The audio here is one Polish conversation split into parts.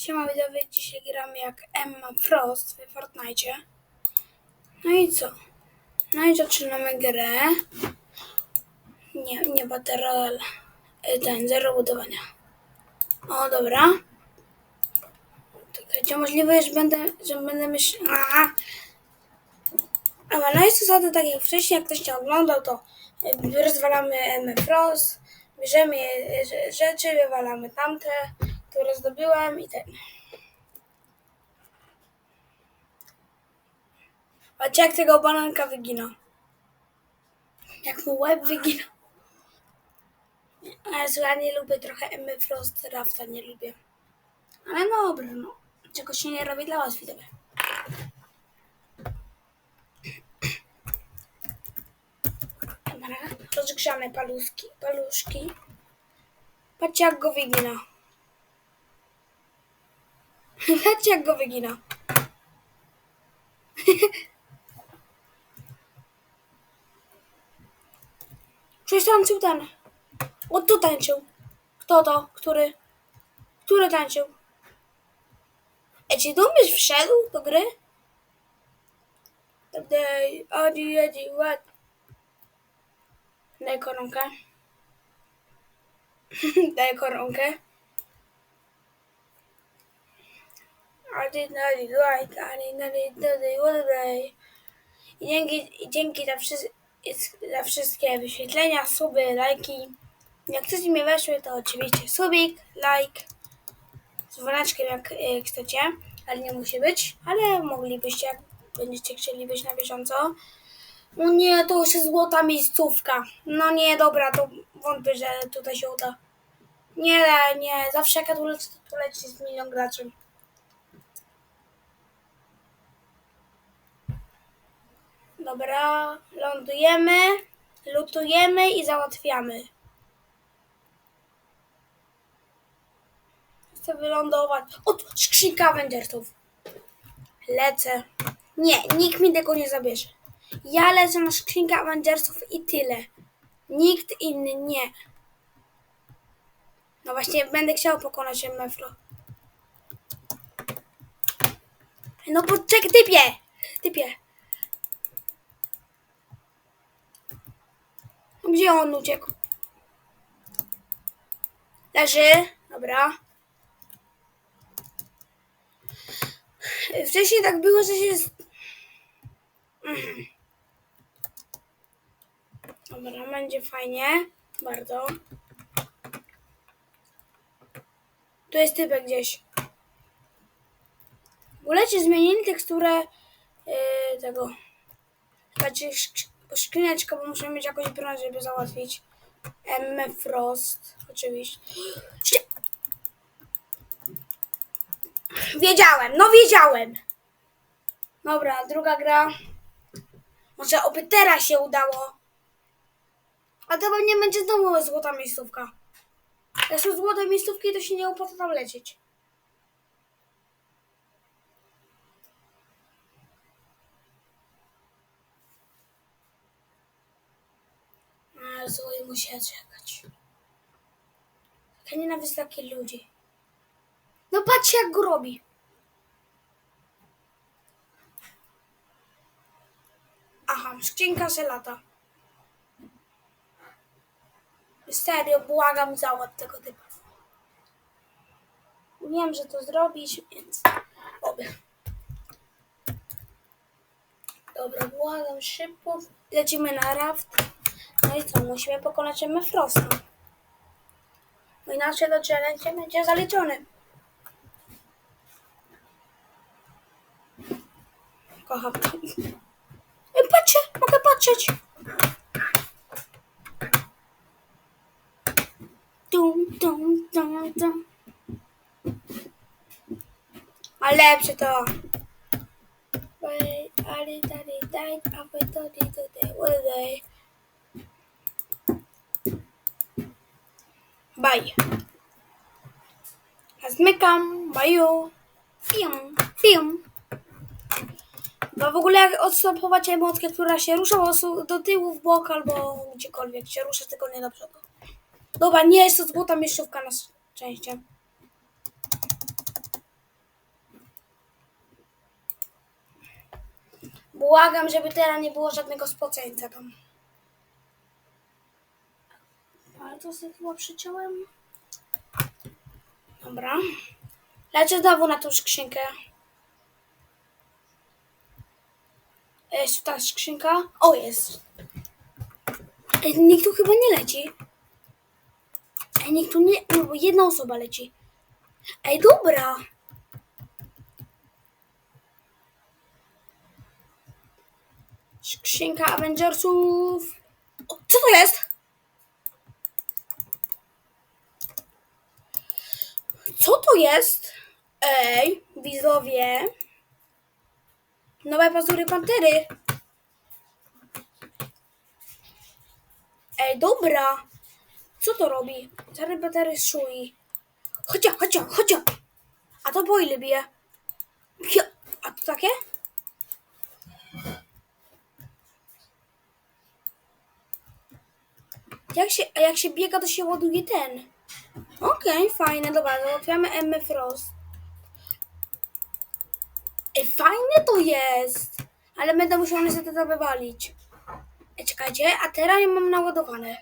Siema widzowie, dzisiaj gramy jak Emma Frost w Fortnite. No i co? No i zaczynamy grę. Nie, nie Battle Royale. Y, Ten, zero budowania. O, dobra. Czekajcie, możliwe że będę, że będę myślał... Ale no jest zasady tak jak wcześniej, jak ktoś nie oglądał, to y, rozwalamy Emmę Frost, bierzemy y, rzeczy, wywalamy tamte, które zdobyłem i ten. Patrzcie jak tego bananka wygina. Jak mu łeb wygina. Ale ja nie lubię trochę Emmy Frost, Rafta nie lubię. Ale no dobra, no. Czego się nie robi dla was, widzowie. Dobra, rozgrzane paluszki, paluszki. Patrzcie jak go wygina. Patrzcie jak go wygina. Przecież tańczył ten. O, tu tańczył. Kto to? Który? Który tańczył? Ej, czy tu byś wszedł do gry? Daj, adi, adi, what? Daj koronkę. Daj koronkę. Adi, adi, right, adi, adi, adi, what day? I dzięki, i dzięki za, wszy, za wszystkie wyświetlenia, suby, lajki. Jak chcecie mi weszły, to oczywiście subik, like, z dzwoneczkiem jak, jak chcecie, ale nie musi być, ale moglibyście, jak będziecie chcieli być na bieżąco. No nie, to już jest złota miejscówka. No nie, dobra, to wątpię, że tutaj się uda. Nie, nie, zawsze jak ja tu tu leci z milion graczy. Dobra, lądujemy, lutujemy i załatwiamy. Chcę wylądować. O, tu skrzynka Avengersów. Lecę. Nie, nikt mi tego nie zabierze. Ja lecę na skrzynkę Avengersów i tyle. Nikt inny nie. No właśnie, będę chciał pokonać Meflo. No poczekaj, typie! Typie. Gdzie on uciekł? Leży. Dobra. Wcześniej tak było, że się... Dobra, będzie fajnie. Bardzo. Tu jest typek gdzieś. W ogóle ci zmienili teksturę yy, tego. Znaczy skrzyneczkę, bo muszę mieć jakąś broń, żeby załatwić. M. Frost, oczywiście. Ście- Wiedziałem, no wiedziałem. Dobra, druga gra. Może oby teraz się udało. A to pewnie będzie znowu złota miejscówka. Jak są złote miejscówki, to się nie opłaca tam lecieć. A, zły muszę czekać. Ja nienawidzę takich ludzi. No patrzcie jak go robi. Aha, skrzynka se lata. Serio, błagam załatw tego typu. Wiem, że to zrobisz, więc oby. Dobra, błagam szybko. Lecimy na raft. No i co, musimy pokonać Emmę Frosta. Bo inaczej to challenge będzie zaliczony. Kocham. Ej, patrzcie, mogę patrzeć. Dum, dum, dum, dum. A lepsze to. Wait, ali, dali, daj, a wy to, di, to, di, wadaj. Bye. A zmykam. Baju. Pium, pium. No w ogóle odstępować emotkę, która się rusza do tyłu, w bok albo gdziekolwiek się rusza, tylko nie do przodu. Dobra, nie jest to złota miejscówka na szczęście. Błagam, żeby teraz nie było żadnego spoceńca tam. Ale to sobie chyba przyciąłem. Dobra. Lecę znowu na tą skrzynkę. Jest ta skrzynka. O, jest. Ej, nikt tu chyba nie leci. Ej, nikt tu nie... No, jedna osoba leci. Ej, dobra. Skrzynka Avengersów. O, co to jest? Co to jest? Ej, widzowie. Nowe pazury pantery. Ej, dobra. Co to robi? Czarny pantery szui. Chodź, chodź, chodź. A to po ile bije? A to takie? Jak się, a jak się biega, to się ładuje ten. Okej, fajne, dobra, załatwiamy Emmę Frost. Ej, fajne to jest! Ale będę musiała niestety to wywalić. Ej, czekajcie, a teraz ja mam naładowane.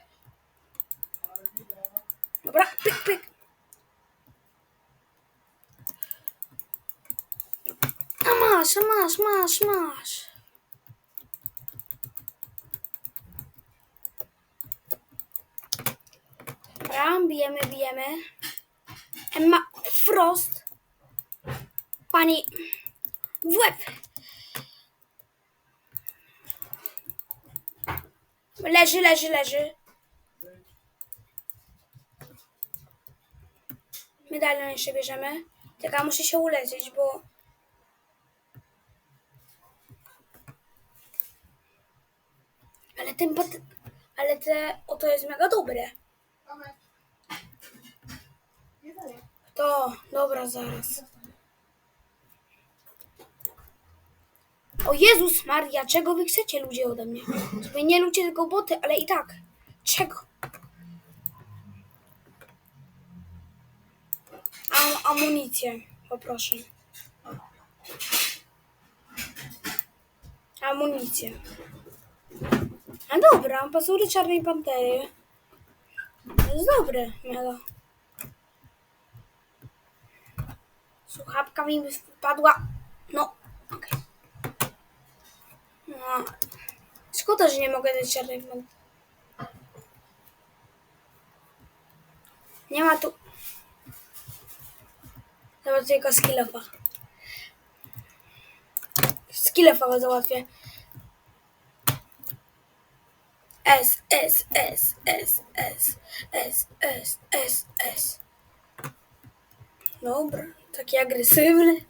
Dobra, pyk, pyk. A masz, a masz, masz, masz. Dobra, bijemy, bijemy. Emma Frost. Pani w łeb. Leży, leży, leży. Medalion jeszcze bierzemy. Czekaj, muszę się uleczyć, bo... Ale ten. Ale te... O, to jest mega dobre. To, dobra, zaraz. O Jezus Maria, czego wy chcecie ludzie ode mnie? Sobie nie ludzie tylko boty, ale i tak. Czego? Am amunicję, poproszę. Amunicję. A dobra, pazury czarnej pantery. To jest dobre, mega. Słuchawka mi wypadła. No, okej. No. Szkoda, że nie mogę dać czarnej pantery. Nie ma tu. Dobra, tylko skillofa. Skillofa załatwię. S, S, S, S, S, S, S, S, S. Dobra, taki agresywny.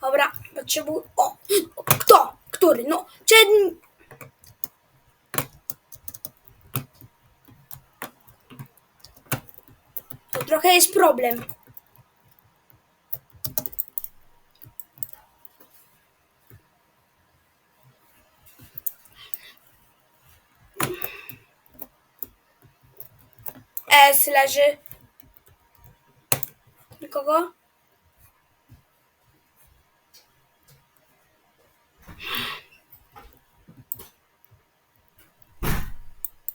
Dobra, potrzebuję... O! Kto? Który? No, przed... To trochę jest problem. S leży. Nikogo?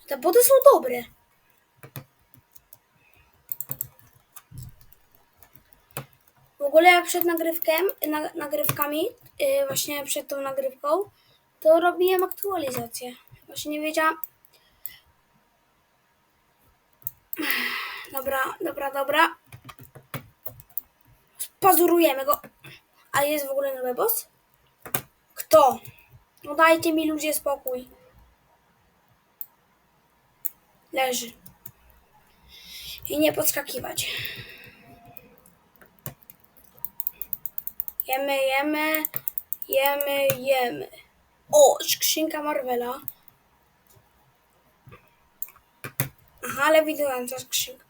Te boty są dobre. W ogóle jak przed nagrywkiem, na, nagrywkami, yy, właśnie przed tą nagrywką, to robiłem aktualizację. Właśnie nie wiedziałam. Dobra, dobra, dobra. Pazurujemy go. A jest w ogóle nowy boss? Kto? No dajcie mi ludzie spokój. Leży. I nie podskakiwać. Jemy, jemy, jemy, jemy. O, skrzynka Marvela. Aha, ale widująca skrzynka.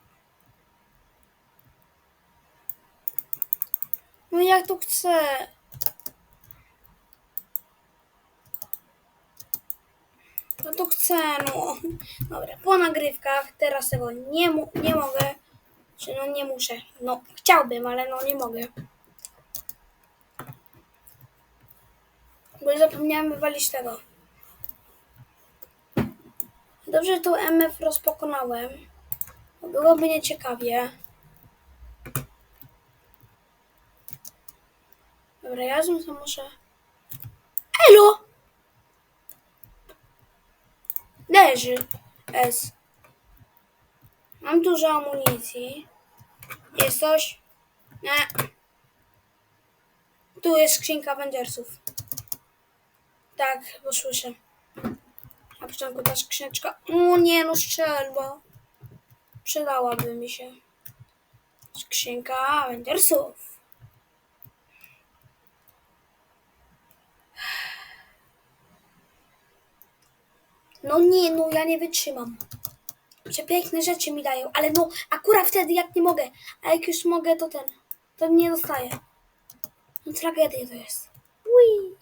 No jak to chcę? No to chcę, no. Dobra, po nagrywkach teraz tego nie, mu- nie mogę. Czy no nie muszę. No, chciałbym, ale no nie mogę. Bo zapomniałem wywalić tego. Dobrze, tą MF rozpokonałem. Byłoby nieciekawie. Dobra, ja to muszę... Elo! Leży. S. Mam dużo amunicji. Jest coś? Nie. Tu jest skrzynka Avengersów. Tak, bo słyszę. Na początku ta skrzyneczka. O nie, no strzelba. Przydałaby mi się. Skrzynka Avengersów. No nie, no ja nie wytrzymam. Przepiękne rzeczy mi dają, ale no akurat wtedy jak nie mogę. A jak już mogę, to ten. To nie dostaję. No tragedia to jest. Ui.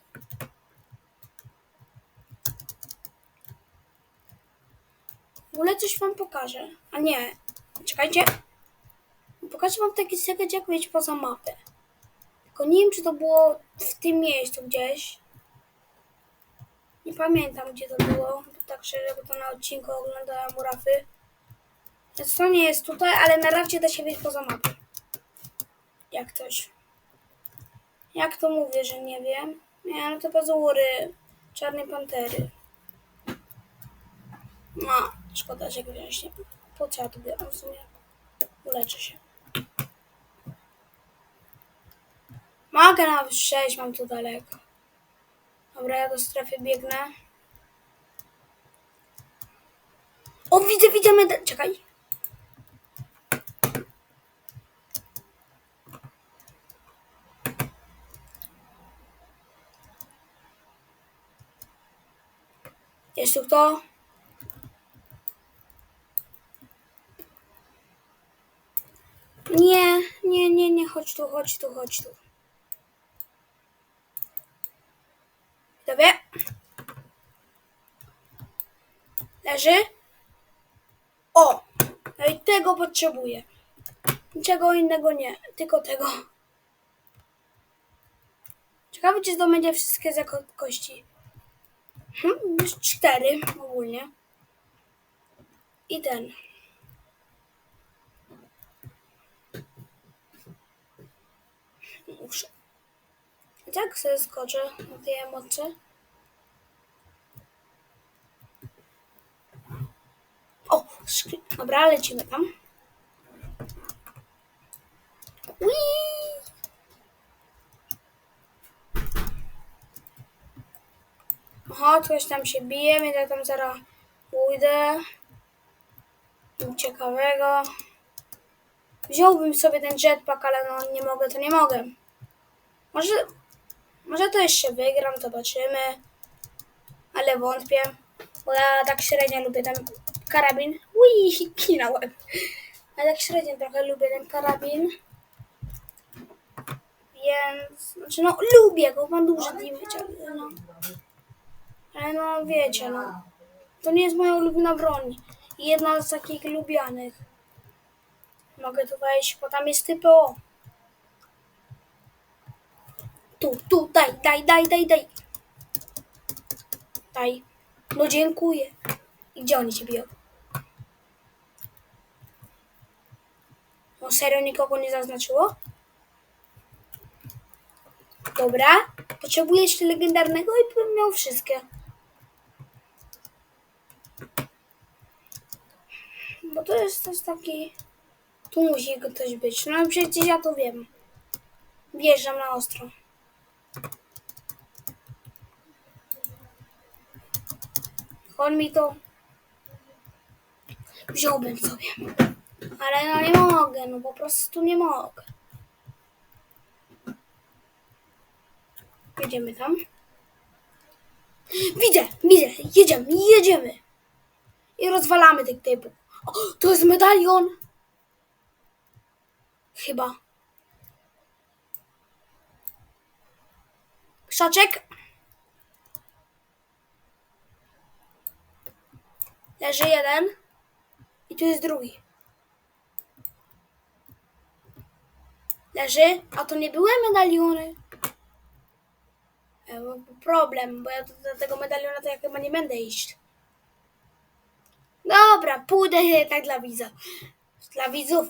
W ogóle coś wam pokażę. A nie. Czekajcie. Pokażę wam taki sekret, jak wyjść poza mapę. Tylko nie wiem, czy to było w tym miejscu gdzieś. Nie pamiętam, gdzie to było. Tak szczerze, bo to na odcinku oglądałem Urafy. Więc to nie jest tutaj, ale na razie da się wyjść poza mapę. Jak coś. Jak to mówię, że nie wiem? Nie, no to pazury. Czarnej pantery. No, szkoda, że wziąć nie. Po co ja to biorę w sumie? Uleczę się. Mogę nawet przejść, mam tu daleko. Dobra, ja do strefy biegnę. O, widzę, widzę medal. Czekaj. Jest tu kto? Nie, nie, nie, nie, chodź tu, chodź tu, chodź tu. Dobra. Leży. O! No i tego potrzebuję. Niczego innego nie, tylko tego. Ciekawe, czy zdobędzie wszystkie za. Hmm, już cztery ogólnie. I ten. Muszę. Jak sobie skoczę na tej emocji? O, skry... dobra, lecimy tam. Whee! Aha, coś tam się bije, więc ja tam zaraz pójdę. Ciekawego. Wziąłbym sobie ten jetpack, ale no nie mogę, to nie mogę. Może, może to jeszcze wygram, zobaczymy. Ale wątpię. Bo ja tak średnio lubię ten karabin. Ui, kinąłem. Ja tak średnio trochę lubię ten karabin. Więc, znaczy no lubię go, mam duży damage, ale no. Ale no wiecie, no. To nie jest moja ulubiona broń. Jedna z takich lubianych. Mogę tu wejść, bo tam jest typo. Tu, tu, daj, daj, daj, daj, daj. Daj. No dziękuję. I gdzie oni się biją? No serio nikogo nie zaznaczyło? Dobra. Potrzebuję jeszcze legendarnego i bym miał wszystkie. Bo to jest też taki... Tu musi ktoś być. No przecież ja to wiem. Wjeżdżam na ostro. On mi to wziąłbym sobie. Ale no nie mogę, no po prostu nie mogę. Jedziemy tam. Widzę, widzę, jedziemy, jedziemy. I rozwalamy tych typów. O, to jest medalion. Chyba. Krzaczek. Leży jeden. I tu jest drugi. Leży. A to nie były medaliony. E, problem, bo ja do tego medaliona to ja chyba nie będę iść. Dobra, pójdę tak dla widza. Dla widzów.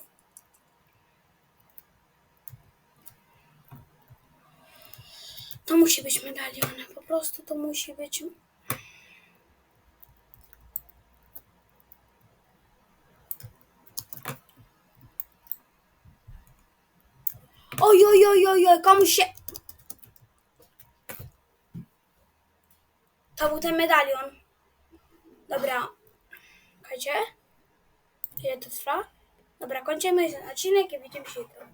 To musi być medalion, po prostu to musi być. Oj, oj, oj, oj, oj, komuś się... To był ten medalion. Dobra. Czekajcie. Ile to trwa? Dobra, kończymy ten odcinek i widzimy się jutro.